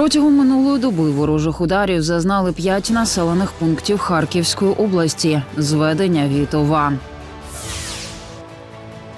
Протягом минулої доби ворожих ударів зазнали п'ять населених пунктів Харківської області. Зведення Вітова.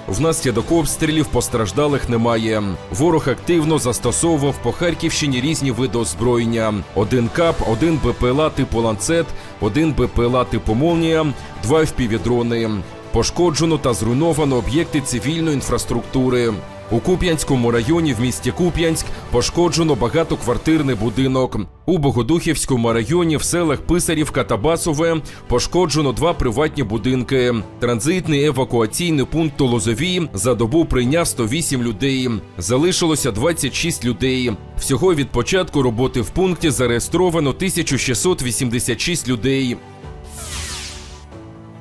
Внаслідок обстрілів постраждалих немає. Ворог активно застосовував по Харківщині різні види озброєння: один кап, один БПЛА типу ланцет, один БПЛА типу молнія, два впівдрони. Пошкоджено та зруйновано об'єкти цивільної інфраструктури. У Куп'янському районі в місті Куп'янськ пошкоджено багатоквартирний будинок. У Богодухівському районі в селах Писарівка та Басове пошкоджено два приватні будинки. Транзитний евакуаційний пункт у Лозовій за добу прийняв 108 людей. Залишилося 26 людей. Всього від початку роботи в пункті зареєстровано 1686 людей.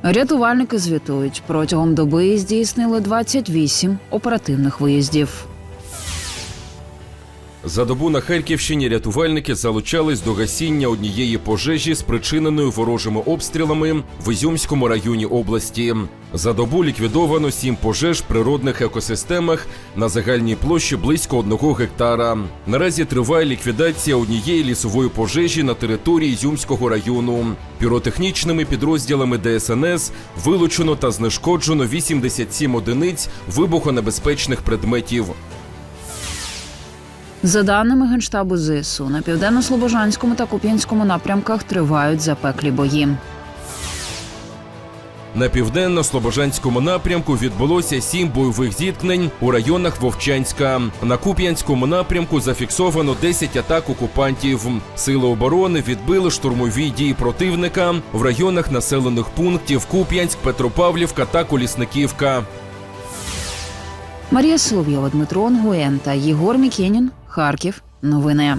Рятувальники звітують, протягом доби здійснили 28 оперативних виїздів. За добу на Харківщині рятувальники залучались до гасіння однієї пожежі, спричиненої ворожими обстрілами в Ізюмському районі області. За добу ліквідовано сім пожеж в природних екосистемах на загальній площі близько одного гектара. Наразі триває ліквідація однієї лісової пожежі на території Ізюмського району. Піротехнічними підрозділами ДСНС вилучено та знешкоджено 87 одиниць вибухонебезпечних предметів. За даними генштабу ЗСУ, на південно-слобожанському та куп'янському напрямках тривають запеклі бої. На південно-слобожанському напрямку відбулося сім бойових зіткнень у районах Вовчанська. На Куп'янському напрямку зафіксовано 10 атак окупантів. Сили оборони відбили штурмові дії противника в районах населених пунктів Куп'янськ, Петропавлівка та Колісниківка. Марія Соловйова, Дмитро Онгуєн та Єгор Мікенін. Харків. Новини.